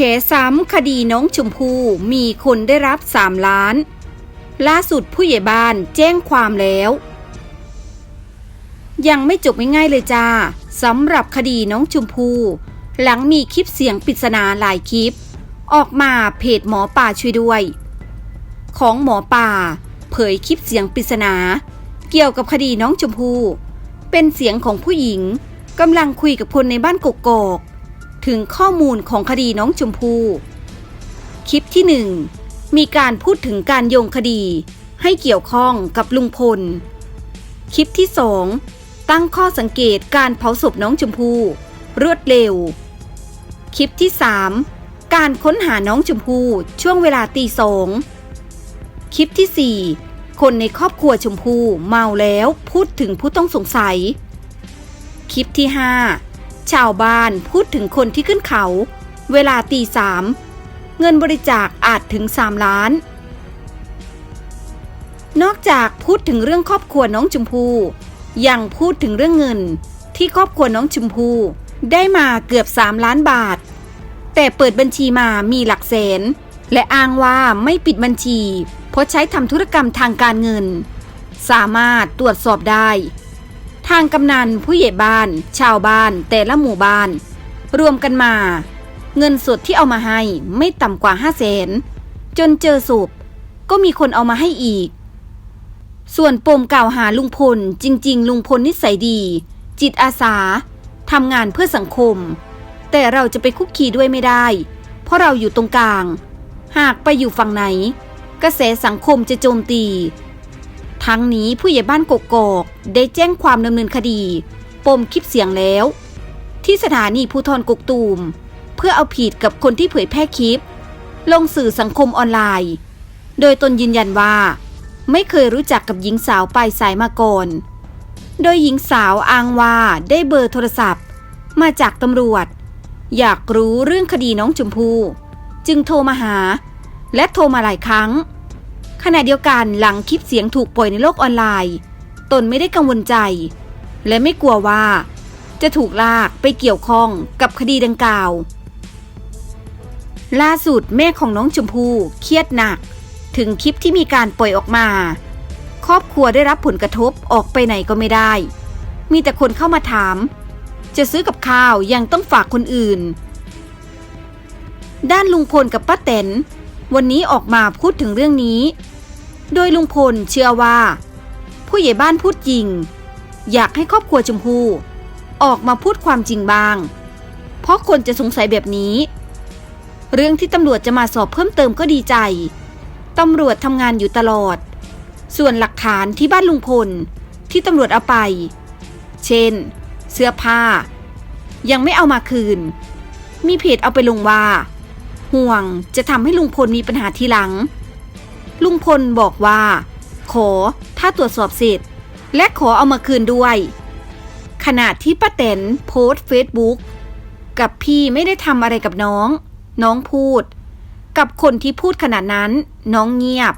เฉซ้ำคดีน้องชมพู่มีคนได้รับ 3 ล้าน ล่าสุดผู้ใหญ่บ้านแจ้งความแล้ว ยังไม่จบง่ายๆเลยจ้าสำหรับคดีน้องชมพู่หลังมีคลิปเสียงปริศนาหลายคลิป ออกมาเพจหมอป่าช่วยด้วย ของหมอป่า เผยคลิปเสียงปริศนา เกี่ยวกับคดีน้องชมพู่เป็นเสียงของผู้หญิงกำลังคุยกับคนในบ้านกกอก ถึงข้อมูลของคดีน้องชมพู่คลิปที่หนึ่งมีการพูดถึงการโยงคดีให้เกี่ยวข้องกับลุงพล คลิปที่สองตั้งข้อสังเกตการเผาศพน้องชมพู่รวดเร็ว คลิปที่สามการค้นหาน้องชมพู่ช่วงเวลาตีสองคลิปที่สี่คนในครอบครัวชมพู่เมาแล้วพูดถึงผู้ต้องสงสัย คลิปที่ห้า ชาวบ้านพูดถึงคนที่ขึ้นเขา เวลาตีสามเงินบริจาคอาจถึง 3 ล้าน นอกจากพูดถึงเรื่องครอบครัวน้องชมพู่ยังพูดถึงเรื่องเงินที่ครอบครัวน้องชมพู่ได้มาเกือบ 3 ล้านบาท แต่เปิดบัญชีมามีหลักแสน และอ้างว่าไม่ปิดบัญชี เพราะใช้ทำธุรกรรมทางการเงิน สามารถตรวจสอบได้ ทางกำนันผู้ใหญ่บ้าน ชาวบ้านแต่ละหมู่บ้าน รวมกันมา เงินสดที่เอามาให้ไม่ต่ำกว่าห้าแสนจนเจอศพก็มีคนเอามาให้อีก ส่วนปมกล่าวหาลุงพลจริง ๆ ลุงพลนิสัยดี จิตอาสาทำงานเพื่อสังคม แต่เราจะไปคุกคีด้วยไม่ได้ เพราะเราอยู่ตรงกลาง หากไปอยู่ฝั่งไหน กระแสสังคมจะโจมตี ทั้งนี้ผู้ใหญ่บ้านกกอกได้แจ้งความดำเนินคดี ปมคลิปเสียงแล้ว ที่สถานีภูธรกกตูม เพื่อเอาผิดกับคนที่เผยแพร่คลิป ลงสื่อสังคมออนไลน์ โดยตนยืนยันว่า ไม่เคยรู้จักกับหญิงสาวปลายสายมาก่อน โดยหญิงสาวอ้างว่าได้เบอร์โทรศัพท์ มาจากตำรวจ อยากรู้เรื่องคดีน้องชมพู่จึงโทรมาหา และโทรมาหลายครั้ง ขณะเดียวกันหลังคลิปเสียงถูกปล่อยในโลกออนไลน์ ตนไม่ได้กังวลใจ และไม่กลัวว่า จะถูกลากไปเกี่ยวข้องกับคดีดังกล่าว ล่าสุดแม่ของน้องชมพู่เครียดหนัก ถึงคลิปที่มีการปล่อยออกมา ครอบครัวได้รับผลกระทบออกไปไหนก็ไม่ได้ มีแต่คนเข้ามาถาม จะซื้อกับข้าวยังต้องฝากคนอื่น ด้านลุงพลกับป้าแตน วันนี้ออกมาพูดถึงเรื่องนี้ โดยลุงพลเชื่อว่า ผู้ใหญ่บ้านพูดจริง อยากให้ครอบครัวชมพู่ออกมาพูดความจริงบ้าง เพราะคนจะสงสัยแบบนี้ เรื่องที่ตำรวจจะมาสอบเพิ่มเติมก็ดีใจ ตำรวจทำงานอยู่ตลอด ส่วนหลักฐานที่บ้านลุงพลที่ตำรวจเอาไป เช่น เสื้อผ้า ยังไม่เอามาคืน มีเพจเอาไปลงว่า ห่วงจะทำให้ลุงพลมีปัญหาทีหลัง ลุงพลบอกว่า ขอถ้าตรวจสอบเสร็จ และขอเอามาคืนด้วย ขณะที่ป้าแตนโพสต์เฟซบุ๊กกับพี่ไม่ได้ทำอะไรกับน้อง น้องพูด กับคนที่พูดขนาดนั้น น้องเงียบ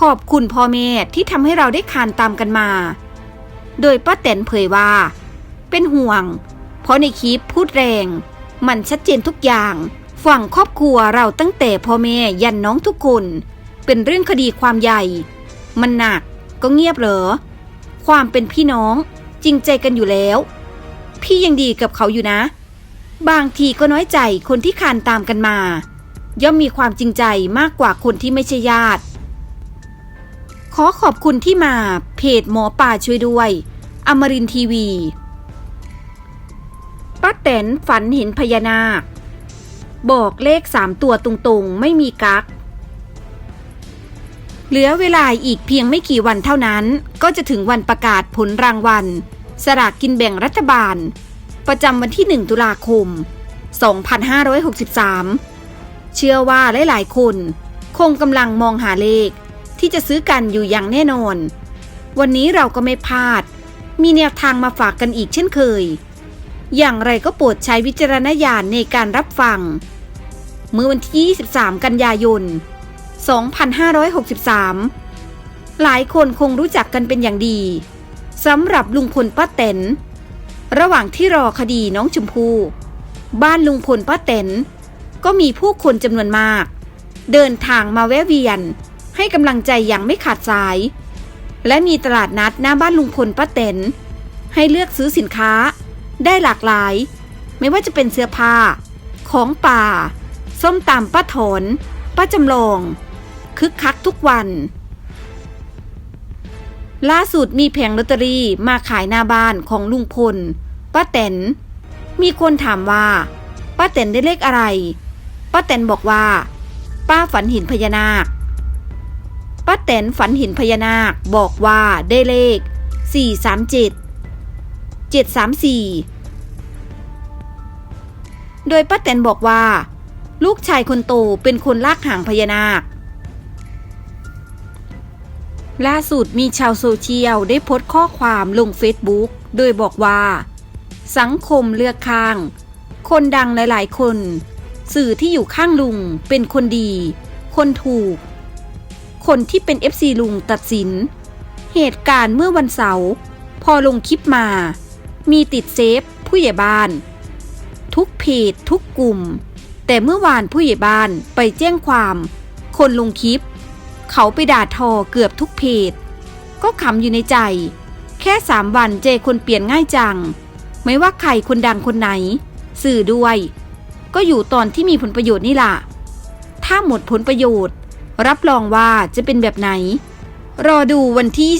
ขอบคุณพ่อแม่ที่ทำให้เราได้คานตามกันมา โดยป้าแตนเผยว่า เป็นห่วง เพราะในคลิปพูดแรง มันชัดเจนทุกอย่าง ฝั่งครอบครัวเราตั้งแต่พ่อแม่ยันน้องทุกคน เป็นเรื่องคดีความใหญ่ มันหนักก็เงียบเหรอ ความเป็นพี่น้องจริงใจกันอยู่แล้ว พี่ยังดีกับเขาอยู่นะ บางทีก็น้อยใจคนที่คานตามกันมา ย่อมมีความจริงใจมากกว่าคนที่ไม่ใช่ญาติ ขอขอบคุณที่มาเพจหมอป่าช่วยด้วย อมรินทีวีป้าแตนฝันเห็นพญานาค บอกเลขสามตัวตรงๆ ไม่มีกักเหลือเวลาอีกเพียงไม่กี่วันเท่านั้น ก็จะถึงวันประกาศผลรางวัล สลากกินแบ่งรัฐบาล ประจำวันที่ 1 ตุลาคม 2563 เชื่อว่าหลายๆคน คงกำลังมองหาเลข ที่จะซื้อกันอยู่อย่างแน่นอน วันนี้เราก็ไม่พลาด มีแนวทางมาฝากกันอีกเช่นเคย อย่างไรก็โปรดใช้วิจารณญาณในการรับฟัง เมื่อวันที่ 23 กันยายน 2563 หลายคนคงรู้จักกันเป็นอย่างดีสำหรับลุงพลป้าแตนระหว่างที่รอคดีน้องชมพู่บ้านลุงพลป้าแตนก็มีผู้คนจำนวนมาก เดินทางมาแวะเวียน ให้กำลังใจอย่างไม่ขาดสาย และมีตลาดนัดหน้าบ้านลุงพลป้าเต็นให้เลือกซื้อสินค้า ได้หลากหลาย ไม่ว่าจะเป็นเสื้อผ้า ของป่า ส้มตำป้าถอนป้าจำลอง คึกคักทุกวัน ล่าสุดมีแผงลอตเตอรี่มาขายหน้าบ้านของลุงพลป้าแตนมีคนถามว่าป้าแตนได้เลขอะไรป้าแตนบอกว่า ป้าฝันเห็นพญานาคป้าแตนฝันเห็นพญานาคบอกว่าได้เลข 437 734 โดยป้าแตนบอกว่า ลูกชายคนโตเป็นคนลากหางพญานาค ล่าสุดมีชาวโซเชียลได้โพสต์ข้อความลงเฟซบุ๊กโดยบอกว่า สังคมเลือกข้าง คนดังหลายๆ คน สื่อที่อยู่ข้างลุงเป็นคนดี คนถูก คนที่เป็น FC ลุงตัดสิน เหตุการณ์เมื่อวันเสาร์พอลงคลิปมา มีติดเซฟผู้ใหญ่บ้าน ทุกเพจทุกกลุ่ม แต่เมื่อวานผู้ใหญ่บ้านไปแจ้งความ คนลงคลิป เขาไปด่าทอเกือบทุกเพจ ก็ขำอยู่ในใจ แค่สามวันเจคนเปลี่ยนง่ายจัง ไม่ว่าใครคนดังคนไหน สื่อด้วย ก็อยู่ตอนที่มีผลประโยชน์นี่ล่ะ ถ้าหมดผลประโยชน์ รับรองว่าจะเป็นแบบไหน รอดูวันที่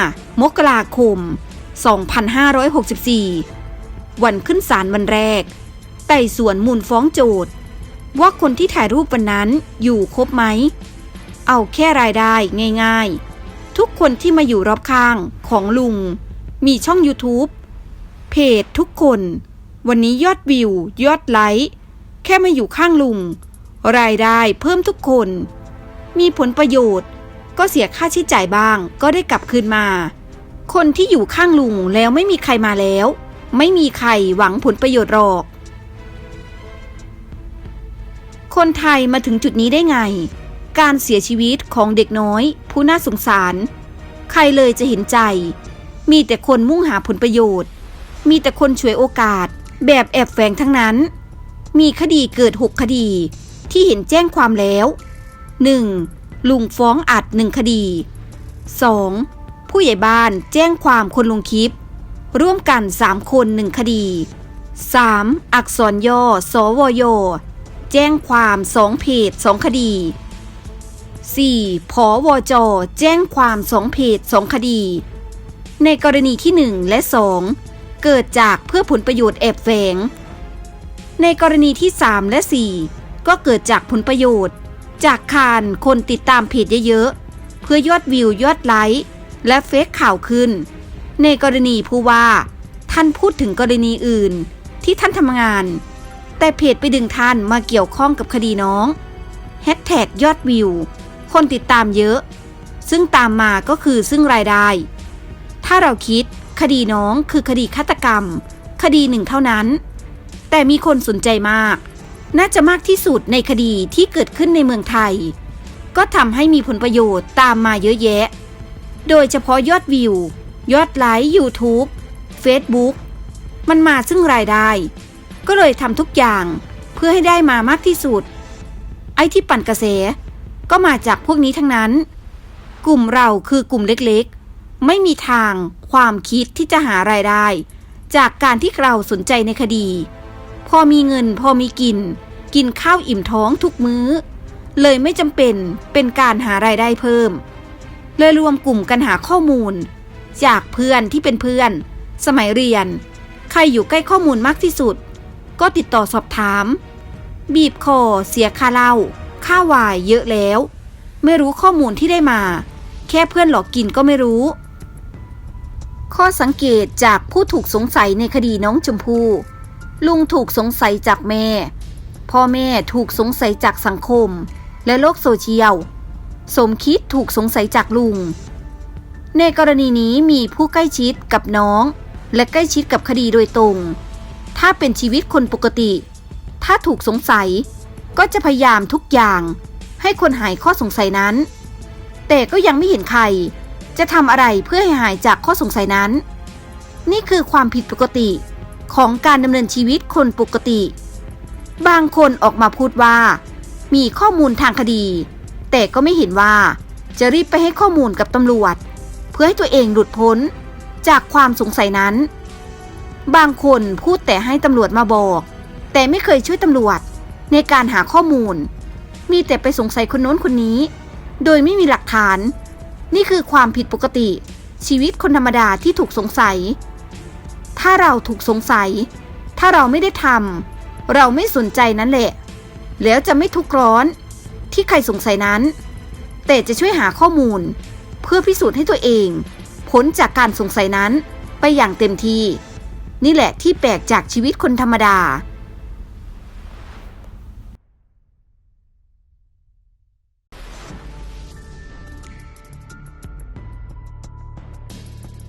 25 มกราคม 2564 วันขึ้นศาลวันแรก ไต่สวนมูลฟ้องโจทย์ ว่าคนที่ถ่ายรูปวันนั้นอยู่ครบไหม เอาแค่รายได้ง่ายๆ ทุกคนที่มาอยู่รอบข้างของลุง มีช่อง YouTube เพจทุกคน วันนี้ยอดวิว ยอดไลค์แค่มาอยู่ข้างลุง รายได้เพิ่มทุกคน มีผลประโยชน์ ก็เสียค่าใช้จ่ายบ้างก็ได้กลับคืนมา คนที่อยู่ข้างลุงแล้วไม่มีใครมาแล้ว ไม่มีใครหวังผลประโยชน์หรอก คนไทยมาถึงจุดนี้ได้ไง การเสียชีวิตของเด็กน้อย ผู้น่าสงสาร ใครเลยจะเห็นใจ มีแต่คนมุ่งหาผลประโยชน์ มีแต่คนฉวยโอกาส แบบแอบแฝงทั้งนั้น มีคดีเกิดหกคดีที่เห็นแจ้งความแล้ว 1. ลุงฟ้องอัดหนึ่งคดี 2. ผู้ใหญ่บ้านแจ้งความคนลงคลิป ร่วมกัน 3 คนหนึ่งคดี 3. อักษรย่อสวโย แจ้งความสองเพจสองคดี 4. ผอวจ แจ้งความสองเพจสองคดี ในกรณีที่ 1 และ 2 เกิดจากเพื่อผลประโยชน์แอบแฝง ในกรณีที่ 3 และ 4 ก็เกิดจากผลประโยชน์ จากคานคนติดตามเพจเยอะๆ เพื่อยอดวิวยอดไลค์ และเฟซข่าวขึ้น ในกรณีผู้ว่า ท่านพูดถึงกรณีอื่น ที่ท่านทำงาน แต่เพจไปดึงท่านมาเกี่ยวข้องกับคดีน้องแฮชแท็กยอดวิว คนติดตามเยอะ ซึ่งตามมาก็คือซึ่งรายได้ ถ้าเราคิดคดีน้องคือคดีฆาตกรรม คดีหนึ่งเท่านั้น แต่มีคนสนใจมาก น่าจะมากที่สุดในคดีที่เกิดขึ้นในเมืองไทย ก็ทำให้มีผลประโยชน์ตามมาเยอะแยะ โดยเฉพาะยอดวิว ยอดไลค์ YouTube Facebook มันมาซึ่งรายได้ ก็เลยทำทุกอย่างเพื่อให้ได้มามากที่สุด ไอ้ที่ปั่นกระแส ก็มาจากพวกนี้ทั้งนั้น กลุ่มเราคือกลุ่มเล็กๆ ไม่มีทางความคิดที่จะหารายได้ จากการที่เราสนใจในคดี พอมีเงินพอมีกิน กินข้าวอิ่มท้องทุกมื้อ เลยไม่จำเป็นเป็นการหารายได้เพิ่ม เลยรวมกลุ่มกันหาข้อมูล จากเพื่อนที่เป็นเพื่อน สมัยเรียน ใครอยู่ใกล้ข้อมูลมากที่สุด ก็ติดต่อสอบถาม บีบคอเสียค่าเหล้าค่าวายเยอะแล้ว ไม่รู้ข้อมูลที่ได้มา แค่เพื่อนหลอกกินก็ไม่รู้ ข้อสังเกตจากผู้ถูกสงสัยในคดีน้องชมพู่ลุงถูกสงสัยจากแม่ พ่อแม่ถูกสงสัยจากสังคม และโลกโซเชียล สมคิดถูกสงสัยจากลุง ในกรณีนี้มีผู้ใกล้ชิดกับน้อง และใกล้ชิดกับคดีโดยตรง ถ้าเป็นชีวิตคนปกติ ถ้าถูกสงสัยก็จะพยายามทุกอย่างให้คนหายข้อสงสัยนั้น แต่ก็ยังไม่เห็นใคร จะทำอะไรเพื่อให้หายจากข้อสงสัยนั้น นี่คือความผิดปกติของการดำเนินชีวิตคนปกติ บางคนออกมาพูดว่า มีข้อมูลทางคดี แต่ก็ไม่เห็นว่าจะรีบไปให้ข้อมูลกับตำรวจ เพื่อให้ตัวเองหลุดพ้นจากความสงสัยนั้น บางคนพูดแต่ให้ตำรวจมาบอก แต่ไม่เคยช่วยตำรวจในการหาข้อมูล มีแต่ไปสงสัยคนโน้นคนนี้ โดยไม่มีหลักฐาน นี่คือความผิดปกติ ชีวิตคนธรรมดาที่ถูกสงสัย ถ้าเราถูกสงสัย ถ้าเราไม่ได้ทำเราไม่สนใจนั่นแหละ แล้วจะไม่ทุกข์ร้อน ที่ใครสงสัยนั้น แต่จะช่วยหาข้อมูล เพื่อพิสูจน์ให้ตัวเองพ้นจากการสงสัยนั้นไปอย่างเต็มที่ นี่แหละที่แปลกจากชีวิตคนธรรมดา